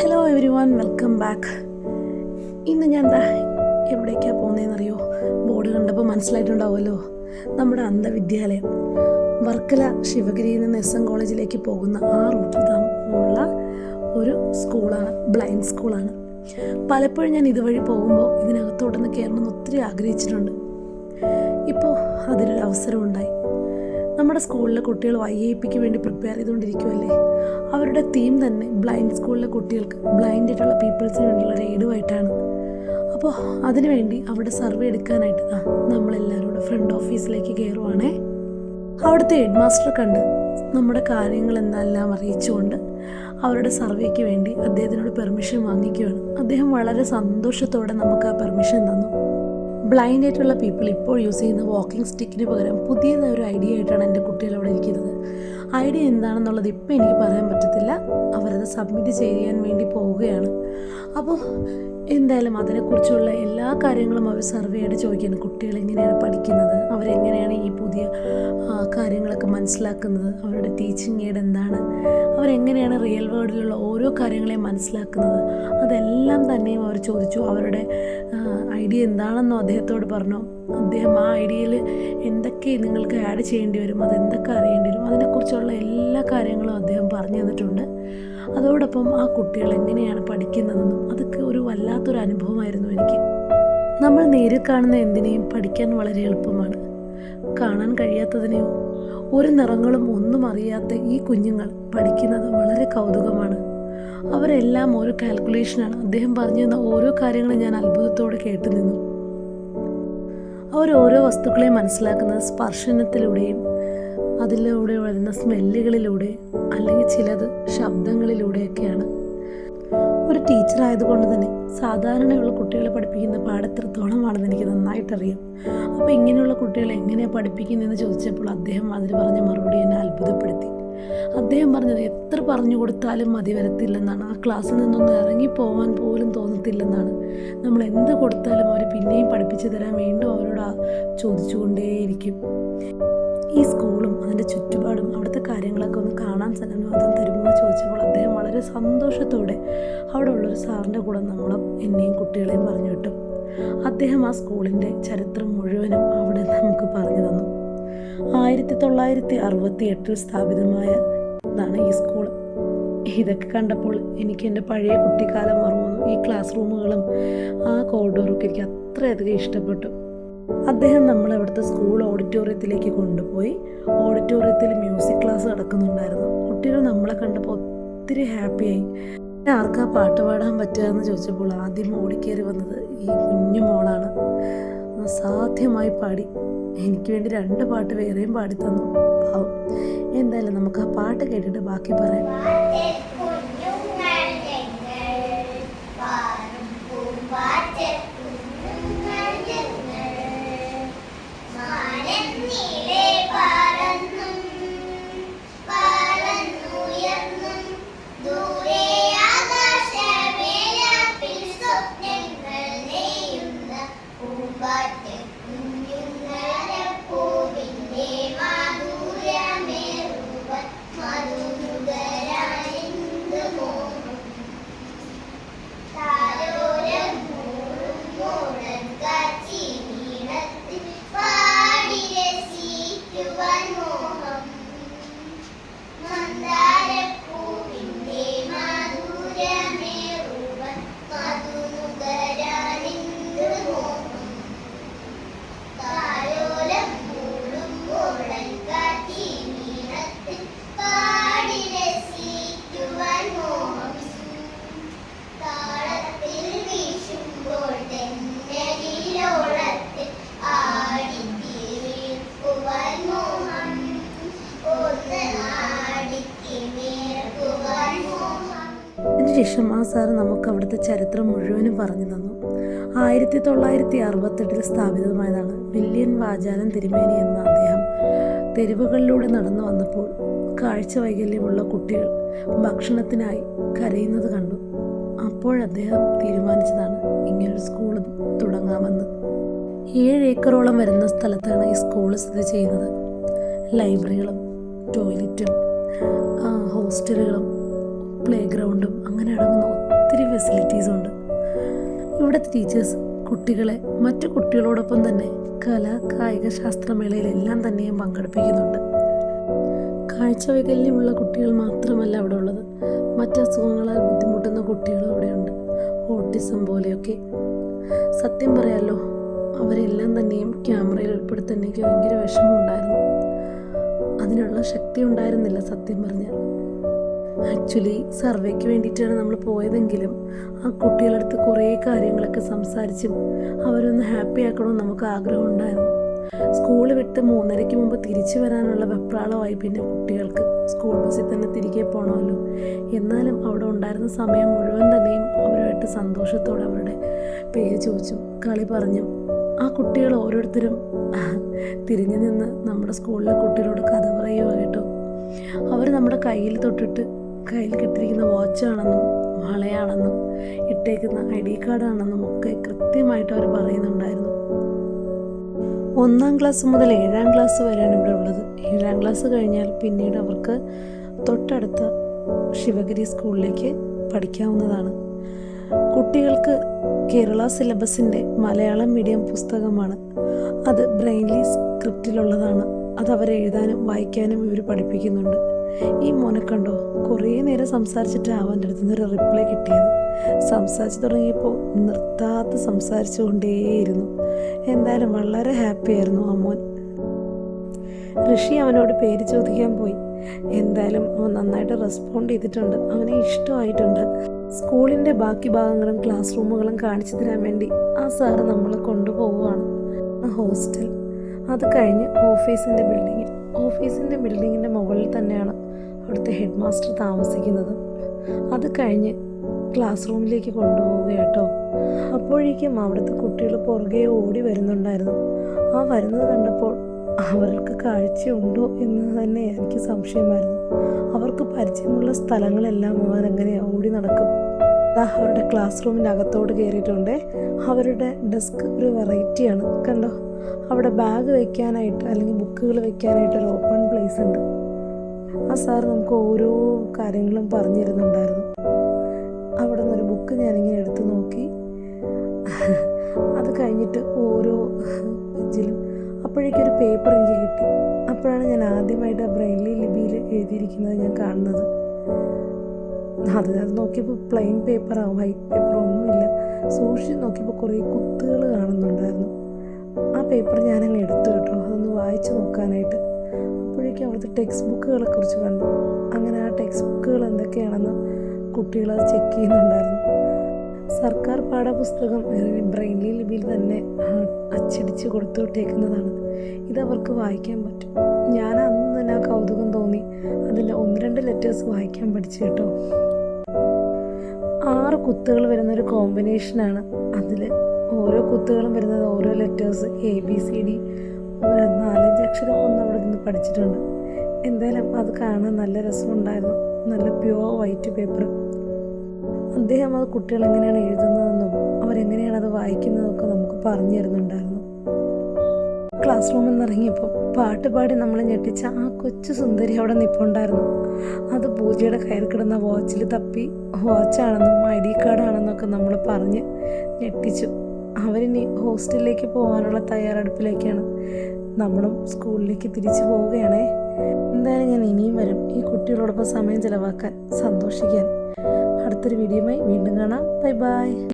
Hello everyone welcome back ഇന്ന് ഞാൻ എന്താ എവിടേക്കാണ് പോകുന്നതെന്നറിയോ ബോർഡ് കണ്ടപ്പോൾ മനസ്സിലായിട്ടുണ്ടാവുമല്ലോ. നമ്മുടെ അന്ധവിദ്യാലയം വർക്കല ശിവഗിരിയിൽ നിന്ന് എസ് എൻ കോളേജിലേക്ക് പോകുന്ന ആ റൂട്ടിൽ ഉള്ള ഒരു സ്കൂളാണ്. ബ്ലൈൻഡ് സ്കൂളാണ്. പലപ്പോഴും ഞാൻ ഇതുവഴി പോകുമ്പോൾ ഇതിനകത്തോട്ടൊന്ന് കയറണമെന്ന് ഒത്തിരി ആഗ്രഹിച്ചിട്ടുണ്ട്. ഇപ്പോൾ അതിനൊരു അവസരം ഉണ്ടായി നമ്മുടെ സ്കൂളിലെ കുട്ടികൾ വൈ ഐ പിക്ക് വേണ്ടി പ്രിപ്പയർ ചെയ്തുകൊണ്ടിരിക്കുമല്ലേ അവരുടെ തീം തന്നെ ബ്ലൈൻഡ് സ്കൂളിലെ കുട്ടികൾക്ക് ബ്ലൈൻഡ് ആയിട്ടുള്ള പീപ്പിൾസിന് വേണ്ടിയുള്ള ഒരു എയ്ഡുമായിട്ടാണ് അപ്പോൾ അതിനുവേണ്ടി അവിടെ സർവേ എടുക്കാനായിട്ട് ആ നമ്മളെല്ലാവരും കൂടെ ഫ്രണ്ട് ഓഫീസിലേക്ക് കയറുവാണേ. അവിടുത്തെ ഹെഡ് മാസ്റ്റർ കണ്ട് നമ്മുടെ കാര്യങ്ങൾ എന്തെല്ലാം അറിയിച്ചുകൊണ്ട് അവരുടെ സർവേക്ക് വേണ്ടി അദ്ദേഹത്തിനോട് പെർമിഷൻ വാങ്ങിക്കുകയാണ് അദ്ദേഹം വളരെ സന്തോഷത്തോടെ നമുക്ക് ആ പെർമിഷൻ തന്നു. ബ്ലൈൻഡ് ആയിട്ടുള്ള പീപ്പിൾ ഇപ്പോൾ യൂസ് ചെയ്യുന്ന വാക്കിംഗ് സ്റ്റിക്കിന് പകരം പുതിയതായ ഒരു ഐഡിയ ആയിട്ടാണ് എന്റെ കുട്ടികൾ അവിടെ ഇരിക്കുന്നത്. ഐഡിയ എന്താണെന്നുള്ളത് ഇപ്പം എനിക്ക് പറയാൻ പറ്റത്തില്ല. അവരത് സബ്മിറ്റ് ചെയ്യാൻ വേണ്ടി പോവുകയാണ്. അപ്പോൾ എന്തായാലും അതിനെക്കുറിച്ചുള്ള എല്ലാ കാര്യങ്ങളും അവർ സർവേ ആയിട്ട് ചോദിക്കുകയാണ്. കുട്ടികൾ എങ്ങനെയാണ് പഠിക്കുന്നത്? അവരെങ്ങനെയാണ് ഈ പുതിയ മനസ്സിലാക്കുന്നത് അവരുടെ ടീച്ചിങ് എയ്ഡ് എന്താണ്. അവരെങ്ങനെയാണ് റിയൽ വേൾഡിലുള്ള ഓരോ കാര്യങ്ങളെയും മനസ്സിലാക്കുന്നത്. അതെല്ലാം തന്നെയും അവർ ചോദിച്ചു. അവരുടെ ഐഡിയ എന്താണെന്നോ അദ്ദേഹത്തോട് പറഞ്ഞു. അദ്ദേഹം ആ ഐഡിയയിൽ എന്തൊക്കെ നിങ്ങൾക്ക് ആഡ് ചെയ്യേണ്ടി വരും അതെന്തൊക്കെ അറിയേണ്ടി വരും അതിനെക്കുറിച്ചുള്ള എല്ലാ കാര്യങ്ങളും അദ്ദേഹം പറഞ്ഞു തന്നിട്ടുണ്ട്. അതോടൊപ്പം ആ കുട്ടികൾ എങ്ങനെയാണ് പഠിക്കുന്നതെന്നും അതൊക്കെ ഒരു വല്ലാത്തൊരു അനുഭവമായിരുന്നു എനിക്ക്. നമ്മൾ നേരിൽ കാണുന്ന എന്തിനേയും പഠിക്കാൻ വളരെ എളുപ്പമാണ്. കാണാൻ കഴിയാത്തതിനെയോ ഒരു നിറങ്ങളും ഒന്നും അറിയാത്ത ഈ കുഞ്ഞുങ്ങൾ പഠിക്കുന്നത് വളരെ കൗതുകമാണ്. അവരെല്ലാം ഓരോ കാൽക്കുലേഷനാണ് അദ്ദേഹം പറഞ്ഞു തന്ന ഓരോ കാര്യങ്ങളും ഞാൻ അത്ഭുതത്തോടെ കേട്ടു നിന്നു. അവർ ഓരോ വസ്തുക്കളെയും മനസ്സിലാക്കുന്നത് സ്പർശനത്തിലൂടെയും അതിലൂടെ വരുന്ന സ്മെല്ലുകളിലൂടെ അല്ലെങ്കിൽ ചിലത് ശബ്ദങ്ങളിലൂടെയൊക്കെയാണ് ആയതുകൊണ്ട് തന്നെ സാധാരണയുള്ള കുട്ടികളെ പഠിപ്പിക്കുന്ന പാഠത്രത്തോളമാണെന്ന് എനിക്ക് നന്നായിട്ടറിയാം. അപ്പോൾ ഇങ്ങനെയുള്ള കുട്ടികളെ എങ്ങനെയാണ് പഠിപ്പിക്കുന്നതെന്ന് ചോദിച്ചപ്പോൾ അദ്ദേഹം അതിന് പറഞ്ഞ മറുപടി എന്നെ അത്ഭുതപ്പെടുത്തി. അദ്ദേഹം പറഞ്ഞത് എത്ര പറഞ്ഞു കൊടുത്താലും മതി വരത്തില്ലെന്നാണ്. ആ ക്ലാസ്സിൽ നിന്നൊന്ന് ഇറങ്ങി പോകാൻ പോലും തോന്നത്തില്ലെന്നാണ്. നമ്മൾ എന്ത് കൊടുത്താലും അവർ പിന്നെയും പഠിപ്പിച്ചു തരാൻ വീണ്ടും അവരോട് ചോദിച്ചുകൊണ്ടേയിരിക്കും. ഈ സ്കൂളും അതിന്റെ ചുറ്റുപാടും അവിടുത്തെ കാര്യങ്ങളൊക്കെ ഒന്ന് കാണാൻ സന്നദ്ധം തരുമോ ചോദിച്ചപ്പോൾ അദ്ദേഹം വളരെ സന്തോഷത്തോടെ അവിടെ ഉള്ളൊരു സാറിന്റെ കൂടെ നമ്മളും എന്നെയും കുട്ടികളെയും പറഞ്ഞു വിട്ടു. അദ്ദേഹം ആ സ്കൂളിന്റെ ചരിത്രം മുഴുവനും അവിടെ നമുക്ക് പറഞ്ഞു തന്നു. ആയിരത്തി തൊള്ളായിരത്തി അറുപത്തി എട്ടിൽ സ്ഥാപിതമായ ഇതാണ് ഈ സ്കൂൾ. ഇതൊക്കെ കണ്ടപ്പോൾ എനിക്ക് എന്റെ പഴയ കുട്ടിക്കാലം ഓർമ്മ വന്നു. ഈ ക്ലാസ് റൂമുകളും ആ കോറിഡോറൊക്കെ എനിക്ക് അത്രയധികം ഇഷ്ടപ്പെട്ടു. അദ്ദേഹം നമ്മളെ ഇവിടുത്തെ സ്കൂൾ ഓഡിറ്റോറിയത്തിലേക്ക് കൊണ്ടുപോയി. ഓഡിറ്റോറിയത്തിൽ മ്യൂസിക് ക്ലാസ് നടക്കുന്നുണ്ടായിരുന്നു. കുട്ടികൾ നമ്മളെ കണ്ടപ്പോൾ ഒത്തിരി ഹാപ്പിയായി ആർക്കാ പാട്ട് പാടാൻ പറ്റുക എന്ന് ചോദിച്ചപ്പോൾ ആദ്യം ഓടിക്കേറി വന്നത് ഈ കുഞ്ഞു മോളാണ്. സാധ്യമായി പാടി. എനിക്ക് വേണ്ടി രണ്ട് പാട്ട് വേറെയും പാടി തന്നു പാവം. എന്തായാലും നമുക്ക് ആ പാട്ട് കേട്ടിട്ട് ബാക്കി പറയാം. അതിനുശേഷം ആ സാറ് നമുക്ക് അവിടുത്തെ ചരിത്രം മുഴുവനും പറഞ്ഞു തന്നു. ആയിരത്തി തൊള്ളായിരത്തി അറുപത്തെട്ടിൽ സ്ഥാപിതമായതാണ് വില്യൻ വാചാലൻ തിരുമേനി എന്ന അദ്ദേഹം തെരുവുകളിലൂടെ നടന്നു വന്നപ്പോൾ കാഴ്ച വൈകല്യമുള്ള കുട്ടികൾ ഭക്ഷണത്തിനായി കരയുന്നത് കണ്ടു. അപ്പോഴദ്ദേഹം തീരുമാനിച്ചതാണ് ഇങ്ങനൊരു സ്കൂൾ തുടങ്ങാമെന്ന്. ഏഴ് ഏക്കറോളം വരുന്ന സ്ഥലത്താണ് ഈ സ്കൂൾ സ്ഥിതി ചെയ്യുന്നത്. ലൈബ്രറികളും ടോയ്ലറ്റും ഹോസ്റ്റലുകളും പ്ലേ ഗ്രൗണ്ടും അങ്ങനെ അടങ്ങുന്ന ഒത്തിരി ഫെസിലിറ്റീസും ഉണ്ട്. ഇവിടുത്തെ ടീച്ചേഴ്സ് കുട്ടികളെ മറ്റു കുട്ടികളോടൊപ്പം തന്നെ കല കായിക ശാസ്ത്രമേളയിലെല്ലാം തന്നെയും പങ്കെടുപ്പിക്കുന്നുണ്ട്. കാഴ്ചവൈകല്യമുള്ള കുട്ടികൾ മാത്രമല്ല അവിടെ ഉള്ളത്. മറ്റ് അസുഖങ്ങളാൽ ബുദ്ധിമുട്ടുന്ന കുട്ടികളും അവിടെയുണ്ട് ഓട്ടിസം പോലെയൊക്കെ. സത്യം പറയാലോ അവരെല്ലാം തന്നെയും ക്യാമറയിൽ ഉൾപ്പെടുത്തുന്നെങ്കിൽ ഭയങ്കര വിഷമമുണ്ടായിരുന്നു. അതിനുള്ള ശക്തി ഉണ്ടായിരുന്നില്ല സത്യം പറഞ്ഞാൽ. ആക്ച്വലി സർവേക്ക് വേണ്ടിയിട്ടാണ് നമ്മൾ പോയതെങ്കിലും ആ കുട്ടികളടുത്ത് കുറേ കാര്യങ്ങളൊക്കെ സംസാരിച്ചും അവരൊന്ന് ഹാപ്പി ആക്കണമെന്ന് നമുക്ക് ആഗ്രഹം ഉണ്ടായിരുന്നു സ്കൂൾ വിട്ട് മൂന്നരയ്ക്ക് മുമ്പ് തിരിച്ചു വരാനുള്ള വെപ്രാളമായി പിന്നെ കുട്ടികൾക്ക് സ്കൂൾ ബസ്സിൽ തന്നെ തിരികെ പോകണമല്ലോ എന്നാലും അവിടെ ഉണ്ടായിരുന്ന സമയം മുഴുവൻ തന്നെയും അവരുമായിട്ട് സന്തോഷത്തോടെ അവരുടെ പേര് ചോദിച്ചും കളി പറഞ്ഞും ആ കുട്ടികൾ ഓരോരുത്തരും തിരിഞ്ഞു നിന്ന് നമ്മുടെ സ്കൂളിലെ കുട്ടികളോട് കഥ പറയുക കേട്ടോ. അവർ നമ്മുടെ കയ്യിൽ തൊട്ടിട്ട് കയ്യിൽ കെട്ടിരിക്കുന്ന വാച്ചാണെന്നും വളയാണെന്നും ഇട്ടേക്കുന്ന ഐ ഡി കാർഡാണെന്നും ഒക്കെ കൃത്യമായിട്ട് അവർ പറയുന്നുണ്ടായിരുന്നു. ഒന്നാം ക്ലാസ് മുതൽ ഏഴാം ക്ലാസ് വരെയാണ് ഇവിടെ ഉള്ളത്. ഏഴാം ക്ലാസ് കഴിഞ്ഞാൽ പിന്നീട് അവർക്ക് തൊട്ടടുത്ത ശിവഗിരി സ്കൂളിലേക്ക് പഠിക്കാവുന്നതാണ്. കുട്ടികൾക്ക് കേരള സിലബസിന്റെ മലയാളം മീഡിയം പുസ്തകമാണ്. അത് ബ്രെയിൻലി സ്ക്രിപ്റ്റിലുള്ളതാണ്. അത് അവരെഴുതാനും വായിക്കാനും ഇവർ പഠിപ്പിക്കുന്നുണ്ട്. ഈ മോനക്കണ്ടോ കണ്ടോ? കുറേ നേരം സംസാരിച്ചിട്ട് അവന്റെ അടുത്ത് നിന്ന് ഒരു റിപ്ലൈ കിട്ടിയത്. സംസാരിച്ച് തുടങ്ങിയപ്പോൾ നിർത്താതെ സംസാരിച്ചുകൊണ്ടേയിരുന്നു എന്തായാലും വളരെ ഹാപ്പി ആയിരുന്നു ആ മോൻ. ഋഷി അവനോട് പേര് ചോദിക്കാൻ പോയി. എന്തായാലും അവൻ നന്നായിട്ട് റെസ്പോണ്ട് ചെയ്തിട്ടുണ്ട്. അവനെ ഇഷ്ടമായിട്ടുണ്ട്. സ്കൂളിന്റെ ബാക്കി ഭാഗങ്ങളും ക്ലാസ് റൂമുകളും കാണിച്ചു തരാൻ വേണ്ടി ആ സാറ് നമ്മളെ കൊണ്ടുപോവുകയാണ്. ഹോസ്റ്റൽ അത് കഴിഞ്ഞ് ഓഫീസിന്റെ ബിൽഡിങ് ഓഫീസിന്റെ ബിൽഡിങ്ങിന്റെ മുകളിൽ തന്നെയാണ് അവിടുത്തെ ഹെഡ് മാസ്റ്റർ താമസിക്കുന്നത്. അത് കഴിഞ്ഞ് ക്ലാസ് റൂമിലേക്ക് കൊണ്ടുപോവുക കേട്ടോ അപ്പോഴേക്കും അവിടുത്തെ കുട്ടികൾ പുറകെ ഓടി വരുന്നുണ്ടായിരുന്നു. ആ വരുന്നത് കണ്ടപ്പോൾ അവർക്ക് കാഴ്ചയുണ്ടോ എന്ന് തന്നെ എനിക്ക് സംശയമായിരുന്നു. അവർക്ക് പരിചയമുള്ള സ്ഥലങ്ങളെല്ലാം അവർ എങ്ങനെയാണ് ഓടി നടക്കും. അവരുടെ ക്ലാസ് റൂമിന്റെ അകത്തോട് കയറിയിട്ടുണ്ട്. അവരുടെ ഡെസ്ക് ഒരു വെറൈറ്റിയാണ് കണ്ടോ? അവിടെ ബാഗ് വെക്കാനായിട്ട് അല്ലെങ്കിൽ ബുക്കുകൾ വെക്കാനായിട്ട് ഒരു ഓപ്പൺ പ്ലേസ് ഉണ്ട്. ആ സാർ നമുക്ക് ഓരോ കാര്യങ്ങളും പറഞ്ഞു തരുന്നുണ്ടായിരുന്നു അവിടെ നിന്നൊരു ബുക്ക് ഞാനിങ്ങനെ എടുത്തു നോക്കി. അത് കഴിഞ്ഞിട്ട് ഓരോ പേജിലും അപ്പോഴേക്കും ഒരു പേപ്പർ എനിക്ക് കിട്ടി. അപ്പോഴാണ് ഞാൻ ആദ്യമായിട്ട് ആ ബ്രെയിൻലി ലിപിയിൽ എഴുതിയിരിക്കുന്നത് ഞാൻ കാണുന്നത്. അത് അത് നോക്കിയപ്പോൾ പ്ലെയിൻ പേപ്പറാണ് വൈറ്റ് പേപ്പർ ഒന്നുമില്ല. സൂക്ഷിച്ച് നോക്കിയപ്പോൾ കുറേ കുത്തുകൾ കാണുന്നുണ്ടായിരുന്നു. ആ പേപ്പർ ഞാനങ്ങ് എടുത്തു കേട്ടോ. അതൊന്ന് വായിച്ചു നോക്കാനായിട്ട്. അപ്പോഴേക്കും അവിടുത്തെ ടെക്സ്റ്റ് ബുക്കുകളെ കുറിച്ച് കണ്ടു. അങ്ങനെ ആ ടെക്സ്റ്റ് ബുക്കുകൾ എന്തൊക്കെയാണെന്ന് കുട്ടികൾ അത് ചെക്ക് ചെയ്യുന്നുണ്ടായിരുന്നു. സർക്കാർ പാഠപുസ്തകം ബ്രെയിൻലി ലിപിയിൽ തന്നെ അച്ചടിച്ച് കൊടുത്തു വിട്ടേക്കുന്നതാണ് ഇതവർക്ക് വായിക്കാൻ പറ്റും. ഞാൻ അന്ന് തന്നെ ആ കൗതുകം തോന്നി. അതിന്റെ ഒന്ന് രണ്ട് ലെറ്റേഴ്സ് വായിക്കാൻ പഠിച്ചു കേട്ടോ. ആറ് കുത്തുകൾ വരുന്ന ഒരു കോമ്പിനേഷനാണ് അതിൽ ഓരോ കുത്തുകളും വരുന്നത് ഓരോ letters A B C D നാലഞ്ച് അക്ഷരം ഒന്ന് അവിടെ നിന്ന് പഠിച്ചിട്ടുണ്ട്. എന്തായാലും അത് കാണാൻ നല്ല രസമുണ്ടായിരുന്നു. നല്ല പ്യുവർ വൈറ്റ് പേപ്പർ അദ്ദേഹം അത് കുട്ടികൾ എങ്ങനെയാണ് എഴുതുന്നതെന്നും അവരെങ്ങനെയാണ് അത് വായിക്കുന്നതൊക്കെ നമുക്ക് പറഞ്ഞു തരുന്നുണ്ടായിരുന്നു. ക്ലാസ് റൂമിൽ നിന്ന് ഇറങ്ങിയപ്പോൾ പാട്ട് പാടി നമ്മളെ ഞെട്ടിച്ച ആ കൊച്ചു സുന്ദരി അവിടെ നിൽപ്പുണ്ടായിരുന്നു അത് പൂജയുടെ കയ്യിൽ കിടന്ന വാച്ചിൽ തപ്പി വാച്ചാണെന്നും ഐ ഡി കാർഡാണെന്നൊക്കെ നമ്മൾ പറഞ്ഞ് ഞെട്ടിച്ചു. അവരിനി ഹോസ്റ്റലിലേക്ക് പോകാനുള്ള തയ്യാറെടുപ്പിലേക്കാണ്. നമ്മളും സ്കൂളിലേക്ക് തിരിച്ചു പോവുകയാണേ. എന്തായാലും ഞാൻ ഇനിയും വരും ഈ കുട്ടികളോടൊപ്പം സമയം ചിലവാക്കാൻ സന്തോഷിക്കാൻ. അടുത്തൊരു വീഡിയോയുമായി വീണ്ടും കാണാം. Bye bye